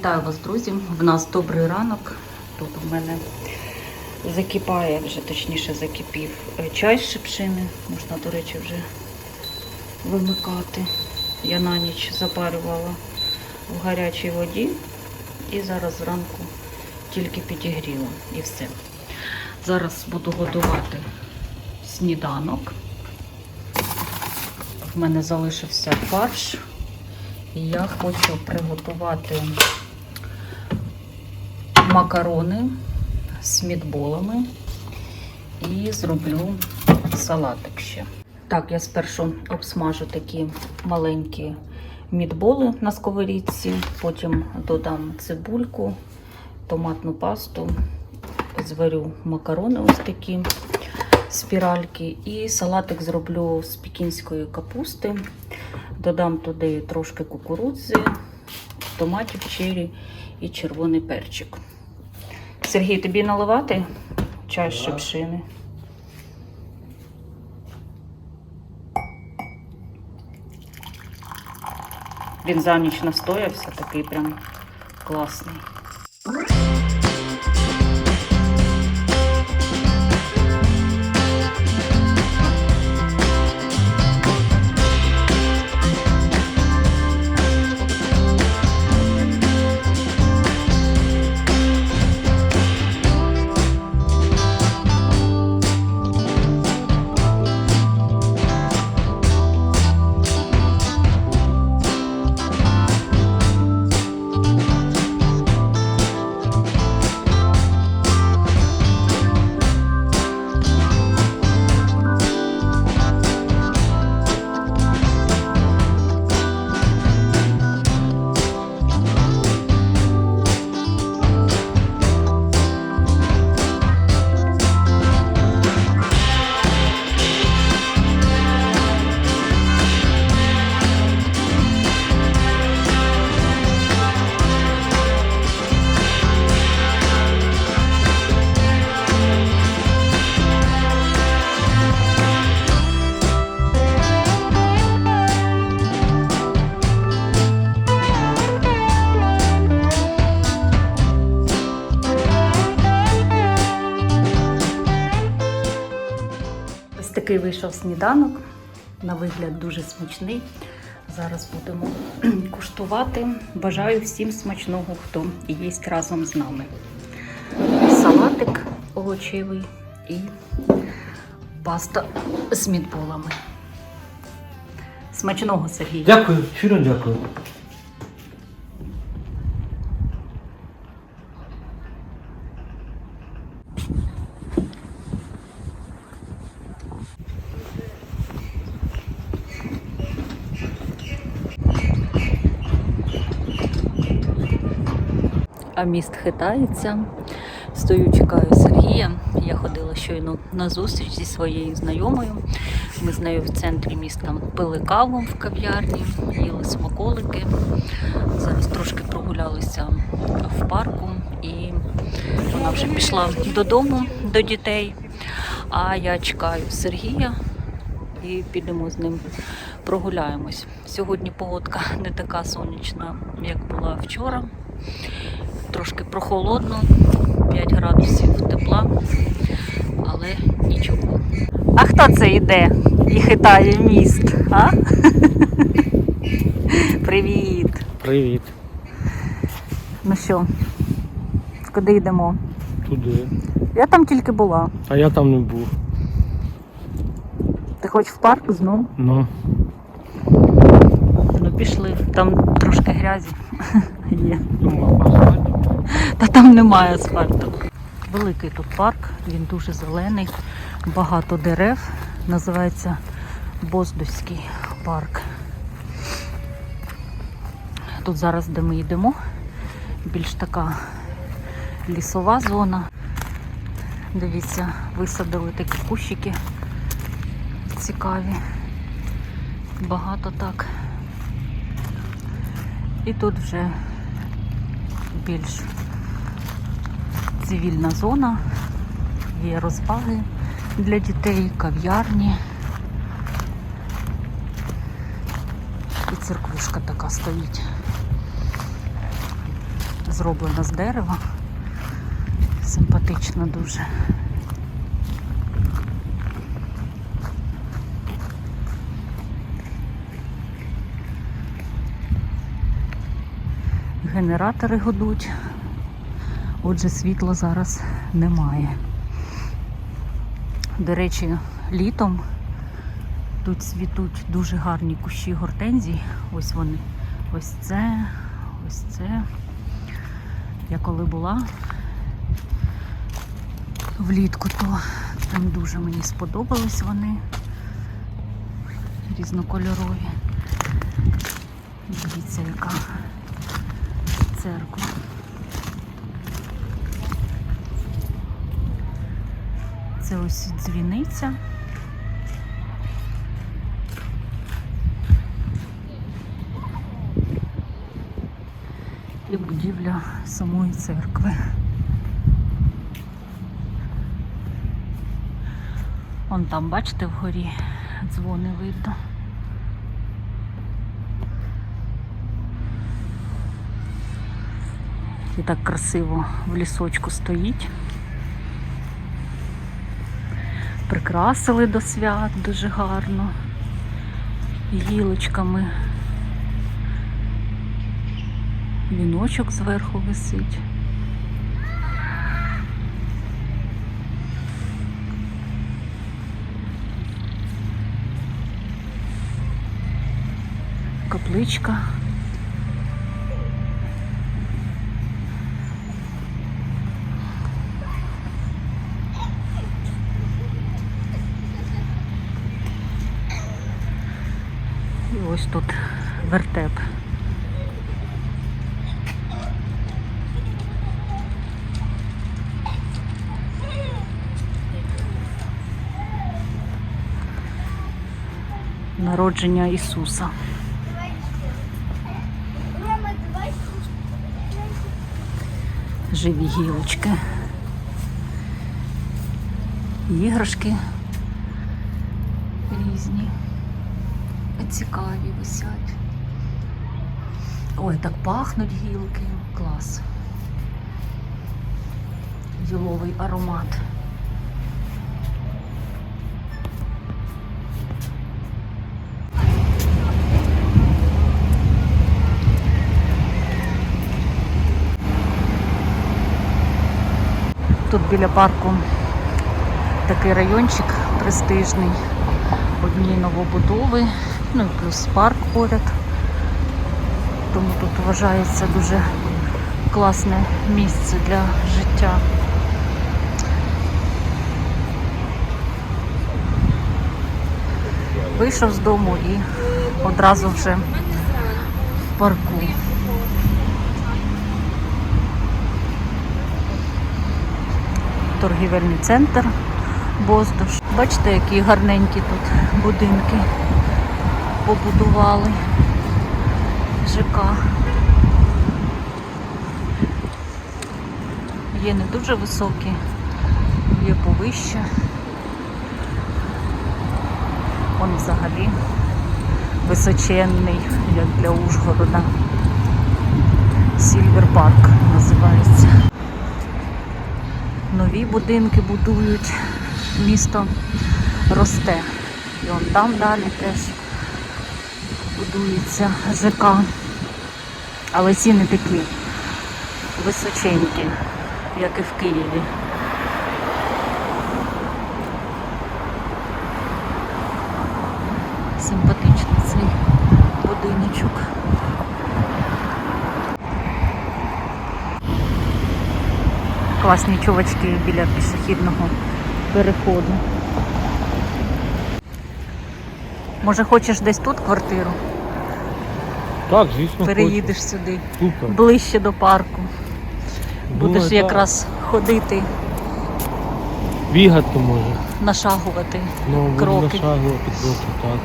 Вітаю вас, друзі! В нас добрий ранок. Тут у мене закипає, вже точніше закипів е, чай з шипшини. Можна, до речі, вже вимикати. Я на ніч запарювала в гарячій воді і зараз зранку тільки підігріла і все. Зараз буду готувати сніданок. В мене залишився фарш. І я хочу приготувати макарони з мідболами і зроблю салатик ще. Так, я спершу обсмажу такі маленькі мідболи на сковорідці, потім додам цибульку, томатну пасту, зварю макарони ось такі спіральки і салатик зроблю з пекінської капусти. Додам туди трошки кукурудзи, томатів, чері і червоний перчик. Сергій, тобі наливати чай з шипшини? Він за ніч настоявся, такий прям класний. Такий вийшов сніданок. На вигляд дуже смачний. Зараз будемо куштувати. Бажаю всім смачного, хто їсть разом з нами. Салатик овочевий і паста з мідболами. Смачного, Сергій. Дякую, щиро дякую. А міст хитається. Стою, чекаю Сергія. Я ходила щойно на зустріч зі своєю знайомою. Ми з нею в центрі міста пили каву в кав'ярні, їли смаколики. Зараз трошки прогулялися в парку і вона вже пішла додому до дітей. А я чекаю Сергія і підемо з ним прогуляємось. Сьогодні погодка не така сонячна, як була вчора трошки прохолодно, 5 градусів тепла, але нічого. А хто це йде і хитає міст? А? Привіт! Привіт. Ну що, куди йдемо? Туди. Я там тільки була. А я там не був. Ти хоч в парк знову? Ну, Ну пішли, там трошки грязі є. думаю. Та там немає асфальту. Великий тут парк, він дуже зелений, багато дерев. Називається Боздуський парк. Тут зараз, де ми йдемо, більш така лісова зона. Дивіться, висадили такі кущики цікаві. Багато так. І тут вже більш цивільна зона, є розваги для дітей, кав'ярні. І церквушка така стоїть. зроблена з дерева. Симпатично дуже. Генератори гудуть. Отже, світла зараз немає. До речі, літом тут цвітуть дуже гарні кущі гортензій. Ось вони. Ось це, ось це. Я коли була влітку, то там дуже мені сподобались вони. Різнокольорові. Дивіться, яка церква. Це ось дзвіниця. І будівля самої церкви. Вон там, бачите, вгорі дзвони видно. І так красиво в лісочку стоїть. Прикрасили до свят дуже гарно. Гілочками. Віночок зверху висить. Капличка. Ось тут вертеп. Народження Ісуса. Живі гілочки. Іграшки різні. Цікаві висять. Ой, так пахнуть гілки. Клас. Діловий аромат. Тут біля парку такий райончик престижний, одні новобудови, ну плюс парк поряд. Тому тут вважається дуже класне місце для життя. Вийшов з дому і одразу вже в парку. торгівельний центр Боздош. Бачите, які гарненькі тут будинки побудували. ЖК. Є не дуже високі, є повище. Он взагалі височенний, як для Ужгорода. Сільвер Парк називається нові будинки будують, місто росте. І он там далі теж будується ЖК. Але ціни такі височенькі, як і в Києві. Симпатичний цей будиночок. класні чувачки біля пішохідного переходу. Може, хочеш десь тут квартиру? Так, звісно, Переїдеш сюди. Супер. ближче до парку. Будеш так. якраз ходити, Бігати може. нашагувати. Ну, Кроки. нашагувати трохи, так.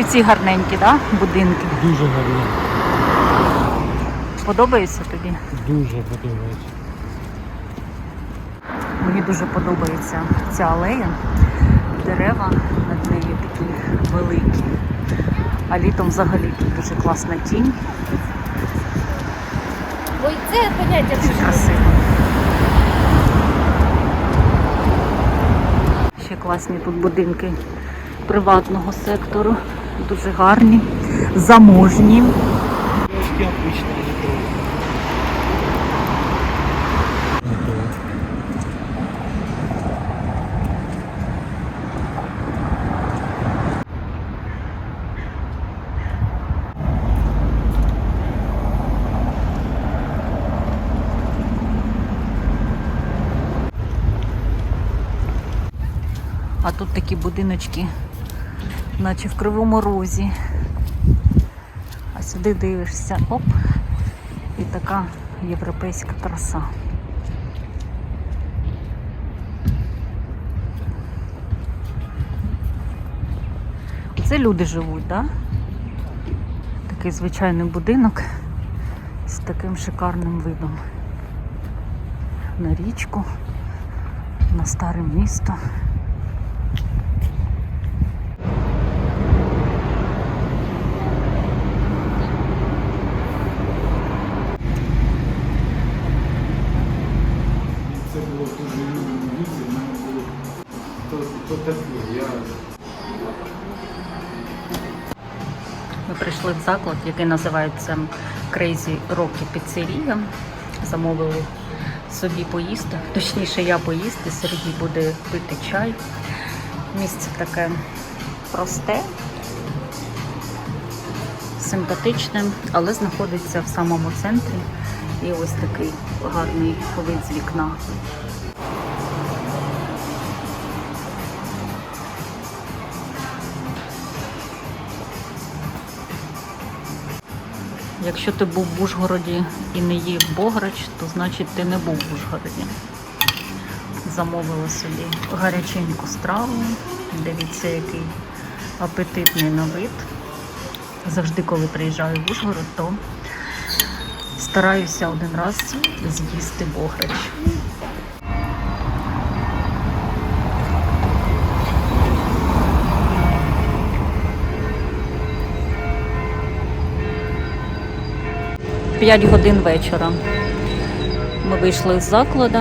І ці гарненькі, да? будинки. Дуже гарно. Подобається тобі? Дуже подобається. Мені дуже подобається ця алея. Дерева над нею такі великі. А літом взагалі тут дуже класна тінь, Ой, це поняття дуже красиво. Ще класні тут будинки приватного сектору, дуже гарні, заможні. Трошки обично не то. Не то. А тут такі будиночки, наче в кривому розі. А сюди дивишся, оп, і така європейська краса. Це люди живуть, так? Да? Такий звичайний будинок з таким шикарним видом. На річку, на старе місто. Який називається Crazy Rocky Pizzeria. Замовили собі поїсти, точніше я поїсти, Сергій буде пити чай. Місце таке просте, симпатичне, але знаходиться в самому центрі. І ось такий гарний вид з вікна. Якщо ти був в Ужгороді і не їв бограч, то значить ти не був в Ужгороді. Замовила собі гаряченьку страву. Дивіться, який апетитний на вид. Завжди, коли приїжджаю в Ужгород, то стараюся один раз з'їсти бограч. П'ять годин вечора. Ми вийшли з закладу.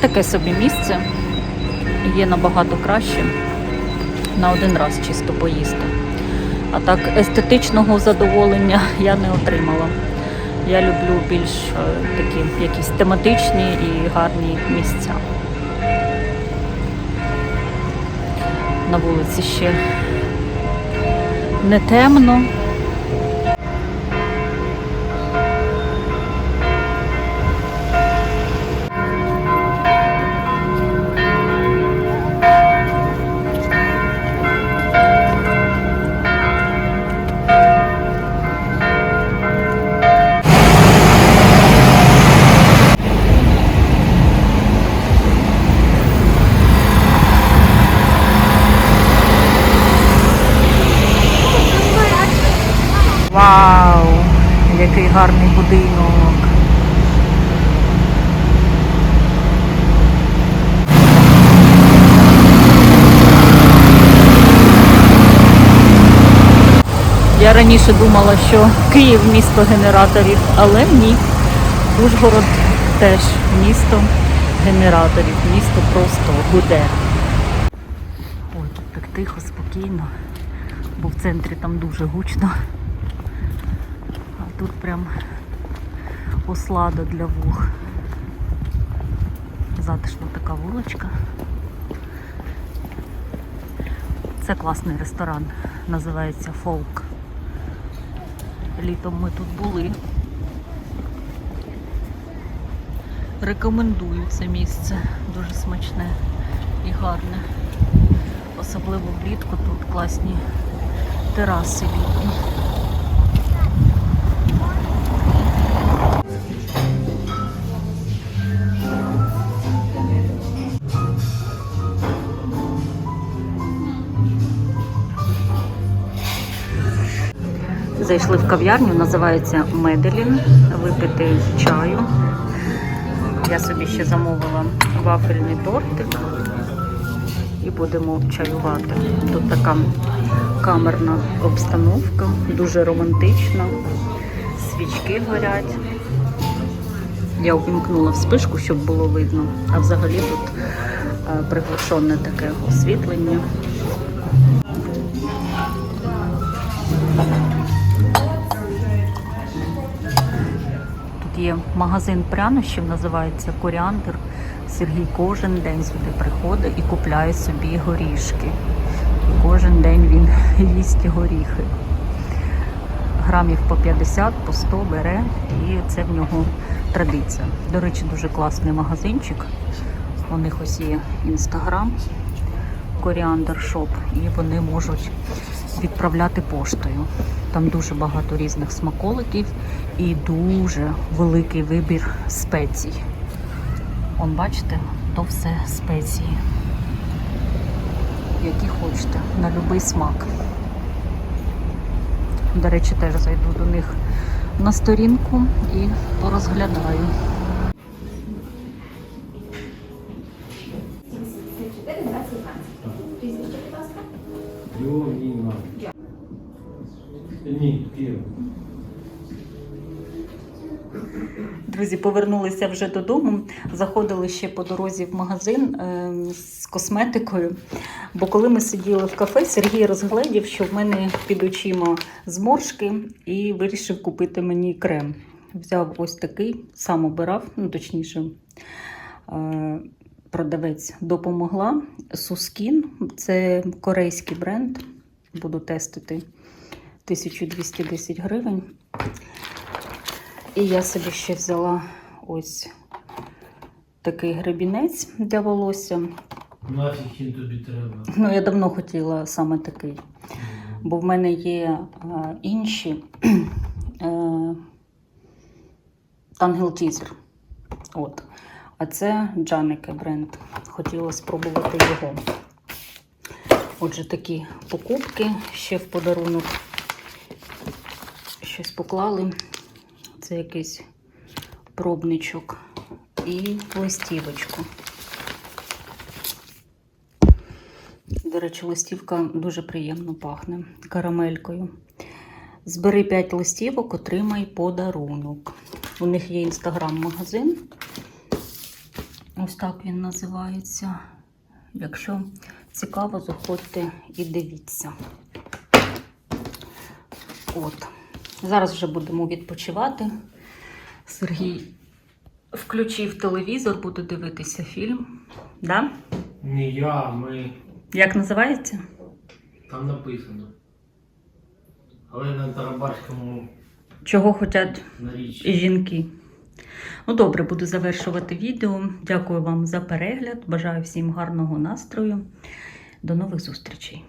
Таке собі місце. Є набагато краще. На один раз чисто поїсти. А так естетичного задоволення я не отримала. Я люблю більш е, такі якісь тематичні і гарні місця. На вулиці ще не темно. Який гарний будинок. Я раніше думала, що Київ місто генераторів, але ні. Ужгород теж місто генераторів, місто просто гуде. Ой, тут так тихо, спокійно, бо в центрі там дуже гучно. Тут прям ослада для вух. Затишна така вуличка. Це класний ресторан, називається Фолк. Літом ми тут були. Рекомендую це місце. Дуже смачне і гарне. Особливо влітку тут класні тераси літні. Зайшли в кав'ярню, називається Меделін, випити чаю. Я собі ще замовила вафельний тортик і будемо чаювати. Тут така камерна обстановка, дуже романтична. Свічки горять. Я увімкнула вспишку, щоб було видно. А взагалі тут е, приглушене таке освітлення. Магазин прянощів, називається Коріандр. Сергій кожен день сюди приходить і купляє собі горішки. Кожен день він їсть горіхи. Грамів по 50, по 100 бере, і це в нього традиція. До речі, дуже класний магазинчик. У них ось є інстаграм, Коріандр Шоп, і вони можуть відправляти поштою. Там дуже багато різних смаколиків і дуже великий вибір спецій. Он бачите, то все спеції. Які хочете, на будь-який смак. До речі, теж зайду до них на сторінку і порозглядаю. Повернулися вже додому. Заходили ще по дорозі в магазин е, з косметикою. Бо коли ми сиділи в кафе, Сергій розгледів, що в мене під очима зморшки, і вирішив купити мені крем. Взяв ось такий, сам обирав, ну точніше, е, продавець допомогла. Сускін це корейський бренд. Буду тестити 1210 гривень. І я собі ще взяла ось такий гребінець для волосся. Нафіг він тобі треба. Ну, я давно хотіла саме такий, бо в мене є е, інші е, Тангел Тізер. От. А це Джанеке бренд. Хотіла спробувати його. Отже, такі покупки ще в подарунок. Щось поклали. Це якийсь пробничок і листівочку. До речі, листівка дуже приємно пахне карамелькою. Збери 5 листівок, отримай подарунок. У них є інстаграм-магазин. Ось так він називається. Якщо цікаво, заходьте і дивіться. От. Зараз вже будемо відпочивати. Сергій включив телевізор, буде дивитися фільм. Да? Не я, ми. Як називається? Там написано. Але на Тарабарському Чого хочуть жінки? Ну, добре, буду завершувати відео. Дякую вам за перегляд. Бажаю всім гарного настрою. До нових зустрічей!